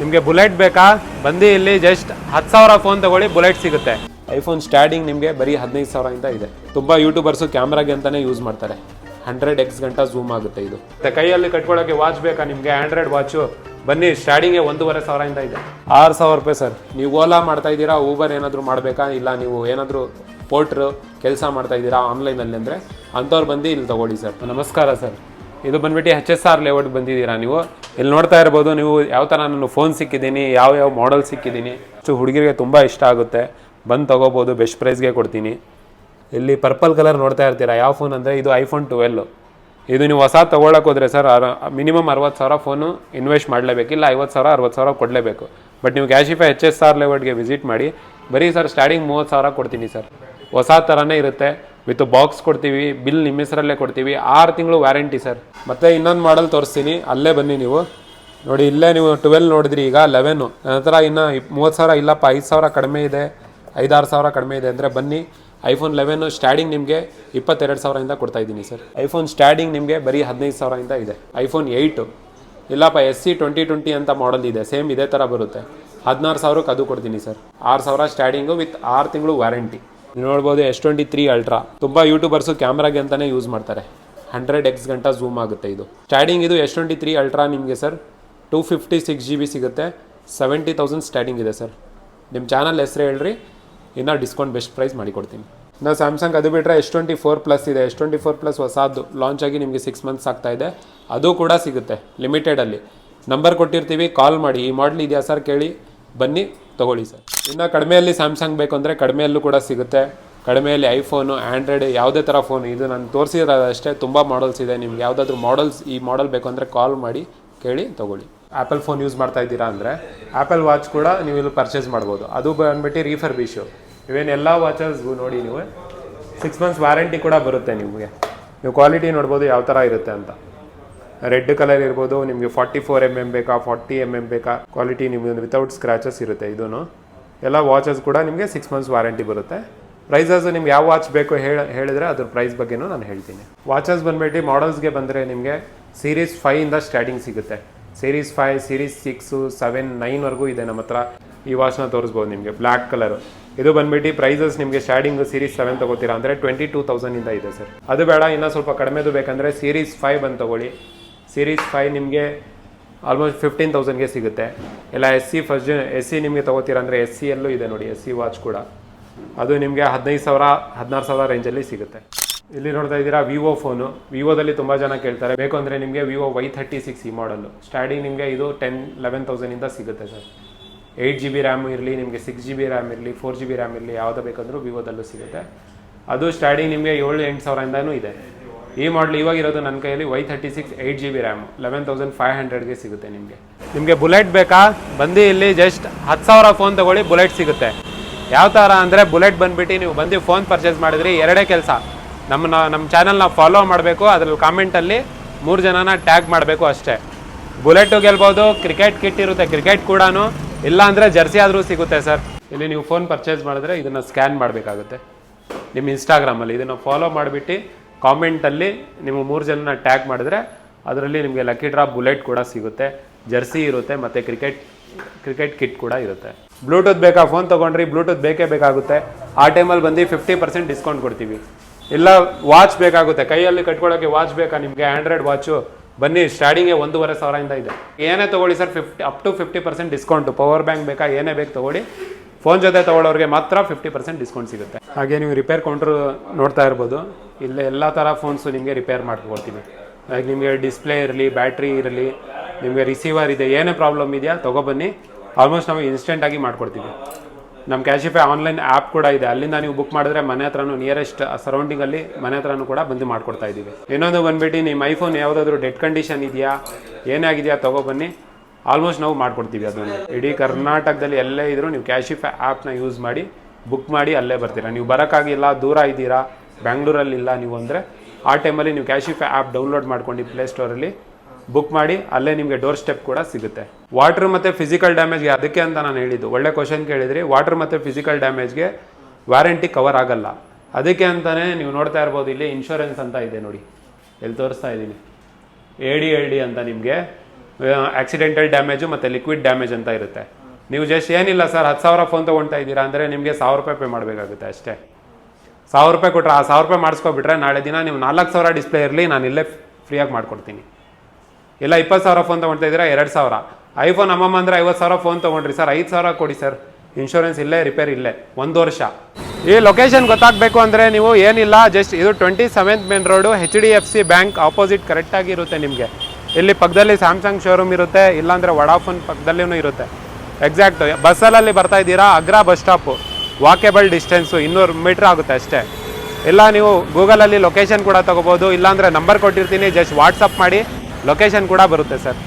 ನಿಮಗೆ ಬುಲೆಟ್ ಬೇಕಾ? ಬಂದು ಇಲ್ಲಿ, ಜಸ್ಟ್ ಹತ್ತು ಸಾವಿರ ಫೋನ್ ತಗೊಳ್ಳಿ, ಬುಲೆಟ್ ಸಿಗುತ್ತೆ. ಐಫೋನ್ ಸ್ಟಾರ್ಟಿಂಗ್ ನಿಮಗೆ ಬರೀ ಹದಿನೈದು ಸಾವಿರದಿಂದ ಇದೆ ತುಂಬ ಯೂಟ್ಯೂಬರ್ಸು ಕ್ಯಾಮ್ರಾಗೆ ಅಂತಲೇ ಯೂಸ್ ಮಾಡ್ತಾರೆ. ಹಂಡ್ರೆಡ್ ಎಕ್ಸ್ ಗಂಟ ಝೂಮ್ ಆಗುತ್ತೆ ಇದು. ಕೈಯಲ್ಲಿ ಕಟ್ಕೊಳ್ಳೋಕ್ಕೆ ವಾಚ್ ಬೇಕಾ ನಿಮಗೆ? ಆ್ಯಂಡ್ರಾಯ್ಡ್ ವಾಚು ಬನ್ನಿ ಸ್ಟಾರ್ಟಿಂಗೆ ಒಂದೂವರೆ ಸಾವಿರದಿಂದ ಇದೆ ಆರು ಸಾವಿರ ರೂಪಾಯಿ ಸರ್. ನೀವು ಓಲಾ ಮಾಡ್ತಾ ಇದ್ದೀರಾ ಊಬರ್ ಏನಾದರೂ ಮಾಡಬೇಕಾ? ಇಲ್ಲ, ನೀವು ಏನಾದರೂ ಪೋರ್ಟ್ರು ಕೆಲಸ ಮಾಡ್ತಾ ಇದ್ದೀರಾ ಆನ್ಲೈನಲ್ಲಿ ಅಂದರೆ, ಅಂಥವ್ರು ಬಂದು ಇಲ್ಲಿ ತಗೊಳ್ಳಿ ಸರ್. ನಮಸ್ಕಾರ ಸರ್. ಇದು ಬಂದ್ಬಿಟ್ಟು ಎಚ್ ಎಸ್ ಆರ್ ಲೇಔಟ್ ಬಂದಿದ್ದೀರಾ ನೀವು? ಇಲ್ಲಿ ನೋಡ್ತಾ ಇರ್ಬೋದು ನೀವು ಯಾವ ಥರ ನಾನು ಫೋನ್ ಸಿಕ್ಕಿದ್ದೀನಿ, ಯಾವ ಯಾವ ಮಾಡೆಲ್ ಸಿಕ್ಕಿದ್ದೀನಿ. ಸೊ ಹುಡುಗಿರಿಗೆ ತುಂಬ ಇಷ್ಟ ಆಗುತ್ತೆ. ಬಂದು ತೊಗೋಬೋದು ಬೆಸ್ಟ್ ಪ್ರೈಸ್ಗೆ ಕೊಡ್ತೀನಿ. ಇಲ್ಲಿ ಪರ್ಪಲ್ ಕಲರ್ ನೋಡ್ತಾ ಇರ್ತೀರಾ? ಯಾವ ಫೋನ್ ಅಂದರೆ ಇದು ಐಫೋನ್ ಟ್ವೆಲ್ಲು ಇದು ನೀವು ಹೊಸ ತೊಗೊಳಕ್ಕೆ ಹೋದರೆ ಸರ್ ಮಿನಿಮಮ್ ಅರವತ್ತು ಸಾವಿರ ಫೋನು ಇನ್ವೆಸ್ಟ್ ಮಾಡಲೇಬೇಕು. ಇಲ್ಲ ಐವತ್ತು ಸಾವಿರ, ಅರವತ್ತು ಸಾವಿರ ಕೊಡಲೇಬೇಕು. ಬಟ್ ನೀವು ಕ್ಯಾಶಿಫೈ ಎಚ್ ಎಸ್ ಆರ್ ಲೆವೆಲ್ಗೆ ವಿಸಿಟ್ ಮಾಡಿ. ಬರೀ ಸರ್ ಸ್ಟಾರ್ಟಿಂಗ್ ಮೂವತ್ತು ಸಾವಿರ ಕೊಡ್ತೀನಿ ಸರ್. ಹೊಸ ಥರನೇ ಇರುತ್ತೆ. ವಿತ್ ಬಾಕ್ಸ್ ಕೊಡ್ತೀವಿ ಬಿಲ್ ನಿಮ್ಮ ಹೆಸರಲ್ಲೇ ಕೊಡ್ತೀವಿ, ಆರು ತಿಂಗಳು ವ್ಯಾರಂಟಿ ಸರ್ ಮತ್ತೆ ಇನ್ನೊಂದು ಮಾಡಲ್ ತೋರಿಸ್ತೀನಿ, ಅಲ್ಲೇ ಬನ್ನಿ ನೀವು. ನೋಡಿ, ಇಲ್ಲೇ ನೀವು ಟ್ವೆಲ್ ನೋಡಿದ್ರಿ ಈಗ ಲೆವೆನು ನಂತರ ಇನ್ನು ಮೂವತ್ತು ಸಾವಿರ ಇಲ್ಲಪ್ಪ, ಐದು ಸಾವಿರ ಕಡಿಮೆ ಇದೆ, ಐದಾರು ಸಾವಿರ ಕಡಿಮೆ ಇದೆ ಅಂದರೆ ಬನ್ನಿ. ಐಫೋನ್ ಲೆವೆನು ಸ್ಟ್ಯಾಡಿಂಗ್ ನಿಮಗೆ ಇಪ್ಪತ್ತೆರಡು ಸಾವಿರದಿಂದ ಕೊಡ್ತಾ ಇದ್ದೀನಿ ಸರ್ ಐಫೋನ್ ಸ್ಟ್ಯಾಡಿಂಗ್ ನಿಮಗೆ ಬರೀ ಹದಿನೈದು ಸಾವಿರದಿಂದ ಇದೆ. ಐಫೋನ್ ಏಯ್ಟು ಇಲ್ಲಪ್ಪ ಎಸ್ ಸಿ ಟ್ವೆಂಟಿ ಟ್ವೆಂಟಿ ಅಂತ ಮಾಡಲ್ ಇದೆ ಸೇಮ್ ಇದೇ ಥರ ಬರುತ್ತೆ. ಹದಿನಾರು ಸಾವಿರಕ್ಕೆ ಅದು ಕೊಡ್ತೀನಿ ಸರ್ ಆರು ಸಾವಿರ ಸ್ಟ್ಯಾಡಿಂಗು ವಿತ್ ಆರು ತಿಂಗಳು ವ್ಯಾರಂಟಿ ನೀವು ನೋಡ್ಬೋದು ಎಸ್ ಟ್ವೆಂಟಿ ತ್ರೀ ಅಲ್ಟ್ರಾ. ತುಂಬ ಯೂಟ್ಯೂಬರ್ಸು ಕ್ಯಾಮ್ರಾಗೆ ಅಂತಲೇ ಯೂಸ್ ಮಾಡ್ತಾರೆ. ಹಂಡ್ರೆಡ್ ಎಕ್ಸ್ ಗಂಟ ಝೂಮ್ ಆಗುತ್ತೆ ಇದು. ಸ್ಟಾರ್ಟಿಂಗ್ ಇದು ಎಸ್ ಟ್ವೆಂಟಿ ತ್ರೀ ಅಲ್ಟ್ರಾ ನಿಮಗೆ sir two fifty six G B ಸಿಗುತ್ತೆ. ಸೆವೆಂಟಿ ತೌಸಂಡ್ ಸ್ಟಾರ್ಟಿಂಗ್ ಇದೆ ಸರ್ ನಿಮ್ಮ ಚಾನಲ್ ಹೆಸರು ಹೇಳ್ರಿ. ಇನ್ನೂ ಡಿಸ್ಕೌಂಟ್ ಬೆಸ್ಟ್ ಪ್ರೈಸ್ ಮಾಡಿಕೊಡ್ತೀನಿ. ನಾವು ಸ್ಯಾಮ್ಸಂಗ್ ಅದು ಬಿಟ್ಟರೆ ಎಸ್ ಟ್ವೆಂಟಿ ಫೋರ್ ಪ್ಲಸ್ ಇದೆ. ಎಸ್ ಟ್ವೆಂಟಿ ಫೋರ್ ಪ್ಲಸ್ ಹೊಸದು ಲಾಂಚ್ ಆಗಿ ನಿಮಗೆ ಸಿಕ್ಸ್ ಮಂತ್ಸ್ ಆಗ್ತಾ ಇದೆ. ಅದು ಕೂಡ ಸಿಗುತ್ತೆ ಲಿಮಿಟೆಡಲ್ಲಿ ನಂಬರ್ ಕೊಟ್ಟಿರ್ತೀವಿ ಕಾಲ್ ಮಾಡಿ. ಈ ಮಾಡಲ್ ಇದೆಯಾ ಸರ್ ಕೇಳಿ. ಬನ್ನಿ, ತೊಗೊಳ್ಳಿ ಸರ್. ಇನ್ನು ಕಡಿಮೆಯಲ್ಲಿ ಸ್ಯಾಮ್ಸಂಗ್ ಬೇಕು ಅಂದರೆ ಕಡಿಮೆಯಲ್ಲೂ ಕೂಡ ಸಿಗುತ್ತೆ. ಕಡಿಮೆಯಲ್ಲಿ ಐಫೋನು ಆ್ಯಂಡ್ರಾಯ್ಡ್ ಯಾವುದೇ ಥರ ಫೋನ್ ಇದು ನಾನು ತೋರಿಸಿರೋದಷ್ಟೇ, ತುಂಬ ಮಾಡಲ್ಸ್ ಇದೆ. ನಿಮ್ಗೆ ಯಾವುದಾದ್ರೂ ಮಾಡಲ್ಸ್ ಈ ಮಾಡಲ್ ಬೇಕು ಅಂದರೆ ಕಾಲ್ ಮಾಡಿ, ಕೇಳಿ, ತೊಗೊಳ್ಳಿ. ಆ್ಯಪಲ್ ಫೋನ್ ಯೂಸ್ ಮಾಡ್ತಾ ಇದ್ದೀರಾ ಅಂದರೆ ಆ್ಯಪಲ್ ವಾಚ್ ಕೂಡ ನೀವು ಇಲ್ಲಿ ಪರ್ಚೇಸ್ ಮಾಡ್ಬೋದು. ಅದು ಬಂದ್ಬಿಟ್ಟು ರೀಫರ್ ಬಿಶು ಇವೇನು ಎಲ್ಲ ವಾಚಸ್ಗೂ ನೋಡಿ ನೀವು. ಸಿಕ್ಸ್ ಮಂತ್ಸ್ ವ್ಯಾರಂಟಿ ಕೂಡ ಬರುತ್ತೆ ನಿಮಗೆ. ನೀವು ಕ್ವಾಲಿಟಿ ನೋಡ್ಬೋದು, ಯಾವ ಥರ ಇರುತ್ತೆ ಅಂತ. ರೆಡ್ ಕಲರ್ ಇರ್ಬೋದು, ನಿಮಗೆ ಫಾರ್ಟಿ ಫೋರ್ ಎಂ ಎಂ ಬೇಕಾ ಫಾರ್ಟಿ ಎಂ ಎಂ ಬೇಕಾ ಕ್ವಾಲಿಟಿ ನಿಮಗೆ ವಿತೌಟ್ ಸ್ಕ್ರಾಚಸ್ ಇರುತ್ತೆ ಇದೂ ಎಲ್ಲ ವಾಚಸ್ ಕೂಡ ನಿಮಗೆ ಸಿಕ್ಸ್ ಮಂತ್ಸ್ ವಾರಂಟಿ ಬರುತ್ತೆ. ಪ್ರೈಸಸ್ ನಿಮ್ಗೆ ಯಾವ ವಾಚ್ ಬೇಕು ಹೇಳ, ಹೇಳಿದ್ರೆ ಅದ್ರ ಪ್ರೈಸ್ ಬಗ್ಗೆನೂ ನಾನು ಹೇಳ್ತೀನಿ. ವಾಚಸ್ ಬಂದ್ಬಿಟ್ಟು ಮಾಡಲ್ಸ್ಗೆ ಬಂದರೆ ನಿಮಗೆ ಸೀರೀಸ್ ಫೈಯಿಂದ ಸ್ಟಾರ್ಟಿಂಗ್ ಸಿಗುತ್ತೆ. Series five series six seven ನೈನ್ವರೆಗೂ ಇದೆ ನಮ್ಮ ಹತ್ರ ಈ ವಾಚ್ನ ತೋರಿಸ್ಬೋದು ನಿಮಗೆ ಬ್ಲ್ಯಾಕ್ ಕಲರು ಇದು ಬಂದ್ಬಿಟ್ಟು ಪ್ರೈಸಸ್ ನಿಮಗೆ ಸ್ಟಾರ್ಟಿಂಗ್ ಸೀರೀಸ್ ಸೆವೆನ್ ತಗೋತೀರಾ ಅಂದರೆ ಟ್ವೆಂಟಿ ಟೂ ತೌಸಂಡಿಂದ ಇದೆ ಸರ್. ಅದು ಬೇಡ, ಇನ್ನೂ ಸ್ವಲ್ಪ ಕಡಿಮೆದು ಬೇಕಂದರೆ ಸೀರೀಸ್ ಫೈವ್ ಬಂದು ತಗೊಳ್ಳಿ. ಸೀರೀಸ್ ಫೈವ್ ನಿಮಗೆ ಆಲ್ಮೋಸ್ಟ್ ಫಿಫ್ಟೀನ್ ತೌಸಂಡ್ಗೆ ಸಿಗುತ್ತೆ. ಇಲ್ಲ S C first S C ನಿಮಗೆ ತೊಗೋತೀರ ಅಂದರೆ ಎಸ್ ಸಿಯಲ್ಲೂ ಇದೆ ನೋಡಿ ಎಸ್ ಸಿ ವಾಚ್ ಕೂಡ. ಅದು ನಿಮಗೆ ಹದಿನೈದು ಸಾವಿರ, ಹದಿನಾರು ಸಾವಿರ ರೇಂಜಲ್ಲಿ ಸಿಗುತ್ತೆ. ಇಲ್ಲಿ ನೋಡ್ತಾ ಇದ್ದೀರಾ ವಿವೋ ಫೋನು ವಿವೋದಲ್ಲಿ ತುಂಬ ಜನ ಕೇಳ್ತಾರೆ, ಬೇಕು ಅಂದರೆ ನಿಮಗೆ ವಿವೋ ವೈ ಥರ್ಟಿ ಸಿಕ್ಸ್ ಈ ಮಾಡಲು ಸ್ಟಾರ್ಟಿಂಗ್ ನಿಮಗೆ ಇದು ಟೆನ್ ಲೆವೆನ್ ತೌಸಂಡಿಂದ ಸಿಗುತ್ತೆ sir. Eight G B RAM ಇರಲಿ, ನಿಮಗೆ ಸಿಕ್ಸ್ ಜಿ ಬಿ ರ್ಯಾಮ್ ಇರಲಿ ಫೋರ್ ಜಿ ಬಿ ರ್ಯಾಮ್ ಇರಲಿ, ಯಾವುದೇ ಬೇಕಂದರೂ ವಿವೋದಲ್ಲೂ ಸಿಗುತ್ತೆ. ಅದು ಸ್ಟಾರ್ಟಿಂಗ್ ನಿಮಗೆ ಏಳು, ಎಂಟು ಸಾವಿರದಿಂದನೂ ಇದೆ. ಈ ಮಾಡಲ್ ಇವಾಗ ಇರೋದು ನನ್ನ ಕೈಯಲ್ಲಿ Y thirty six eight G B RAM eleven thousand five ಹಂಡ್ರೆಡ್ಗೆ ಸಿಗುತ್ತೆ ನಿಮಗೆ. ನಿಮಗೆ ಬುಲೆಟ್ ಬೇಕಾ? ಬಂದು ಇಲ್ಲಿ ಜಸ್ಟ್ ಹತ್ತು ಸಾವಿರ ಫೋನ್ ತೊಗೊಳ್ಳಿ ಬುಲೆಟ್ ಸಿಗುತ್ತೆ. ಯಾವ ಥರ ಅಂದರೆ ಬುಲೆಟ್ ಬಂದುಬಿಟ್ಟು ನೀವು ಬಂದು ಫೋನ್ ಪರ್ಚೇಸ್ ಮಾಡಿದ್ರಿ ಎರಡೇ ಕೆಲಸ. ನಮ್ಮನ್ನ ನಮ್ಮ ಚಾನಲ್ನ ಫಾಲೋ ಮಾಡಬೇಕು, ಅದ್ರಲ್ಲಿ ಕಾಮೆಂಟಲ್ಲಿ ಮೂರು ಜನನ ಟ್ಯಾಗ್ ಮಾಡಬೇಕು ಅಷ್ಟೇ. ಬುಲೆಟು ಗೆಲ್ಬೋದು ಕ್ರಿಕೆಟ್ ಕಿಟ್ ಇರುತ್ತೆ ಕ್ರಿಕೆಟ್ ಕೂಡ ಇಲ್ಲ ಅಂದರೆ ಜರ್ಸಿ ಆದರೂ ಸಿಗುತ್ತೆ ಸರ್ ಇಲ್ಲಿ ನೀವು ಫೋನ್ ಪರ್ಚೇಸ್ ಮಾಡಿದ್ರೆ ಇದನ್ನು ಸ್ಕ್ಯಾನ್ ಮಾಡಬೇಕಾಗುತ್ತೆ. ನಿಮ್ಮ ಇನ್ಸ್ಟಾಗ್ರಾಮಲ್ಲಿ ಇದನ್ನು ಫಾಲೋ ಮಾಡಿಬಿಟ್ಟು ಕಾಮೆಂಟಲ್ಲಿ ನೀವು ಮೂರು ಜನನ ಟ್ಯಾಗ್ ಮಾಡಿದ್ರೆ ಅದರಲ್ಲಿ ನಿಮಗೆ ಲಕ್ಕಿ ಡ್ರಾಪ್ ಬುಲೆಟ್ ಕೂಡ ಸಿಗುತ್ತೆ, ಜರ್ಸಿ ಇರುತ್ತೆ ಮತ್ತು ಕ್ರಿಕೆಟ್ ಕ್ರಿಕೆಟ್ ಕಿಟ್ ಕೂಡ ಇರುತ್ತೆ. ಬ್ಲೂಟೂತ್ ಬೇಕಾ ಫೋನ್ ತೊಗೊಂಡ್ರಿ, ಬ್ಲೂಟೂತ್ ಬೇಕೇ ಬೇಕಾಗುತ್ತೆ. ಆ ಟೈಮಲ್ಲಿ ಬಂದು ಫಿಫ್ಟಿ ಪರ್ಸೆಂಟ್ ಡಿಸ್ಕೌಂಟ್ ಕೊಡ್ತೀವಿ. ಇಲ್ಲ ವಾಚ್ ಬೇಕಾಗುತ್ತೆ. ಕೈಯಲ್ಲಿ ಕಟ್ಕೊಳ್ಳೋಕ್ಕೆ ವಾಚ್ ಬೇಕಾ ನಿಮಗೆ? ಆ್ಯಂಡ್ರಾಯ್ಡ್ ವಾಚು ಬನ್ನಿ ಸ್ಟಾರ್ಟಿಂಗೇ ಒಂದೂವರೆ ಸಾವಿರದಿಂದ ಇದೆ. ಏನೇ ತೊಗೊಳ್ಳಿ sir fifty up to fifty percent discount power bank ಬೇಕಾ, ಏನೇ ಬೇಕು ತೊಗೊಳ್ಳಿ. ಫೋನ್ ಜೊತೆ ತೊಗೊಳ್ಳೋರಿಗೆ ಮಾತ್ರ ಫಿಫ್ಟಿ ಪರ್ಸೆಂಟ್ ಡಿಸ್ಕೌಂಟ್ ಸಿಗುತ್ತೆ. ಹಾಗೆ ನೀವು ರಿಪೇರ್ ಕೌಂಟ್ರು ನೋಡ್ತಾ ಇರ್ಬೋದು. ಇಲ್ಲೇ ಎಲ್ಲ ಥರ ಫೋನ್ಸು ನಿಮಗೆ ರಿಪೇರ್ ಮಾಡ್ಕೊಡ್ತೀವಿ ಹಾಗೆ ನಿಮಗೆ ಡಿಸ್ಪ್ಲೇ ಇರಲಿ ಬ್ಯಾಟ್ರಿ ಇರಲಿ, ನಿಮಗೆ ರಿಸೀವರ್ ಇದೆ, ಏನೇ ಪ್ರಾಬ್ಲಮ್ ಇದೆಯಾ ತೊಗೊಬನ್ನಿ ಆಲ್ಮೋಸ್ಟ್ ನಾವು ಇನ್ಸ್ಟೆಂಟಾಗಿ ಮಾಡ್ಕೊಡ್ತೀವಿ. ನಮ್ಮ ಕ್ಯಾಶಿಫೈ ಆನ್ಲೈನ್ ಆ್ಯಪ್ ಕೂಡ ಇದೆ. ಅಲ್ಲಿಂದ ನೀವು ಬುಕ್ ಮಾಡಿದ್ರೆ ಮನೆ ಹತ್ರನೂ ನಿಯರೆಸ್ಟ್ ಸರೌಂಡಿಂಗಲ್ಲಿ ಮನೆ ಹತ್ರನೂ ಕೂಡ ಬಂದು ಮಾಡ್ಕೊಡ್ತಾ ಇದ್ದೀವಿ. ಇನ್ನೊಂದು ಬಂದುಬಿಟ್ಟು ನಿಮ್ಮ ಐಫೋನ್ ಯಾವುದಾದ್ರೂ ಡೆಡ್ ಕಂಡೀಷನ್ ಇದೆಯಾ ಏನೇ ಆಗಿದೆಯಾ ತೊಗೊಬನ್ನಿ ಆಲ್ಮೋಸ್ಟ್ ನಾವು ಮಾಡ್ಕೊಡ್ತೀವಿ ಅದನ್ನು. ಇಡೀ ಕರ್ನಾಟಕದಲ್ಲಿ ಎಲ್ಲೇ ಇದ್ರೂ ನೀವು ಕ್ಯಾಶಿಫ್ ಆ್ಯಪ್ನ ಯೂಸ್ ಮಾಡಿ ಬುಕ್ ಮಾಡಿ ಅಲ್ಲೇ ಬರ್ತೀರಾ. ನೀವು ಬರೋಕ್ಕಾಗಿಲ್ಲ, ದೂರ ಇದ್ದೀರಾ ಬ್ಯಾಂಗ್ಳೂರಲ್ಲಿ ಇಲ್ಲ ನೀವು ಅಂದರೆ, ಆ ಟೈಮಲ್ಲಿ ನೀವು ಕ್ಯಾಶಿಫ್ ಆ್ಯಪ್ ಡೌನ್ಲೋಡ್ ಮಾಡ್ಕೊಂಡು ಪ್ಲೇ ಸ್ಟೋರಲ್ಲಿ ಬುಕ್ ಮಾಡಿ, ಅಲ್ಲೇ ನಿಮಗೆ ಡೋರ್ ಸ್ಟೆಪ್ ಕೂಡ ಸಿಗುತ್ತೆ. ವಾಟರ್ ಮತ್ತು ಫಿಸಿಕಲ್ ಡ್ಯಾಮೇಜ್ಗೆ ಅದಕ್ಕೆ ಅಂತ ನಾನು ಹೇಳಿದ್ದು. ಒಳ್ಳೆ ಕ್ವಶನ್ ಕೇಳಿದ್ರಿ. ವಾಟರ್ ಮತ್ತು ಫಿಸಿಕಲ್ ಡ್ಯಾಮೇಜ್ಗೆ ವ್ಯಾರಂಟಿ ಕವರ್ ಆಗಲ್ಲ. ಅದಕ್ಕೆ ಅಂತಲೇ ನೀವು ನೋಡ್ತಾ ಇರ್ಬೋದು, ಇಲ್ಲಿ ಇನ್ಶೂರೆನ್ಸ್ ಅಂತ ಇದೆ ನೋಡಿ. ಎಲ್ಲಿ ತೋರಿಸ್ತಾ ಇದ್ದೀನಿ? ಎ ಡಿ ಡಿ ಅಂತ ನಿಮಗೆ. ಆಕ್ಸಿಡೆಂಟಲ್ ಡ್ಯಾಮೇಜು ಮತ್ತು ಲಿಕ್ವಿಡ್ ಡ್ಯಾಮೇಜ್ ಅಂತ ಇರುತ್ತೆ. ನೀವು ಜಸ್ಟ್ ಏನಿಲ್ಲ ಸರ್ ಹತ್ತು ಸಾವಿರ ಫೋನ್ ತೊಗೊಳ್ತಾ ಇದ್ದೀರಾ ಅಂದರೆ ನಿಮಗೆ ಸಾವಿರ ರೂಪಾಯಿ ಪೇ ಮಾಡಬೇಕಾಗುತ್ತೆ ಅಷ್ಟೇ. ಸಾವಿರ ರೂಪಾಯಿ ಕೊಟ್ಟರೆ ಆ ಸಾವಿರ ರೂಪಾಯಿ ಮಾಡಿಸ್ಕೊಬಿಟ್ರೆ ನಾಳೆ ದಿನ ನೀವು ನಾಲ್ಕು ಸಾವಿರ ಡಿಸ್ಪ್ಲೇ ಇರಲಿ, ನಾನು ಇಲ್ಲೇ ಫ್ರೀಯಾಗಿ ಮಾಡ್ಕೊಡ್ತೀನಿ. ಇಲ್ಲ, ಇಪ್ಪತ್ತು ಸಾವಿರ ಫೋನ್ ತೊಗೊಳ್ತಾ ಇದ್ದೀರಾ, ಎರಡು ಸಾವಿರ. ಐಫೋನ್ ಅಮ್ಮಮ್ಮ ಅಂದರೆ ಐವತ್ತು ಸಾವಿರ ಫೋನ್ ತೊಗೊಂಡ್ರಿ ಸರ್ ಐದು ಸಾವಿರ ಕೊಡಿ ಸರ್ ಇನ್ಶೂರೆನ್ಸ್ ಇಲ್ಲೇ ರಿಪೇರ್ ಇಲ್ಲೇ. ಒಂದು ವರ್ಷ. ಈ ಲೊಕೇಶನ್ ಗೊತ್ತಾಗಬೇಕು ಅಂದರೆ ನೀವು ಏನಿಲ್ಲ ಜಸ್ಟ್ ಇದು twenty seventh main road H D F C bank opposite ಕರೆಕ್ಟಾಗಿ ಇರುತ್ತೆ ನಿಮಗೆ. ಇಲ್ಲಿ ಪಕ್ಕದಲ್ಲಿ ಸ್ಯಾಮ್ಸಂಗ್ ಶೋರೂಮ್ ಇರುತ್ತೆ, ಇಲ್ಲಾಂದರೆ ವಡಾಫೋನ್ ಪಕ್ಕದಲ್ಲಿನೂ ಇರುತ್ತೆ. ಎಕ್ಸಾಕ್ಟ್ ಬಸ್ಸಲ್ಲಿ ಬರ್ತಾ ಇದ್ದೀರಾ Agara bus stop walkable distance ಇನ್ನೂರು ಮೀಟ್ರ್ ಆಗುತ್ತೆ ಅಷ್ಟೇ. ಇಲ್ಲ, ನೀವು ಗೂಗಲಲ್ಲಿ ಲೊಕೇಶನ್ ಕೂಡ ತೊಗೋಬೋದು, ಇಲ್ಲಾಂದರೆ ನಂಬರ್ ಕೊಟ್ಟಿರ್ತೀನಿ ಜಸ್ಟ್ ವಾಟ್ಸಪ್ ಮಾಡಿ ಲೊಕೇಶನ್ ಕೂಡ ಬರುತ್ತೆ ಸರ್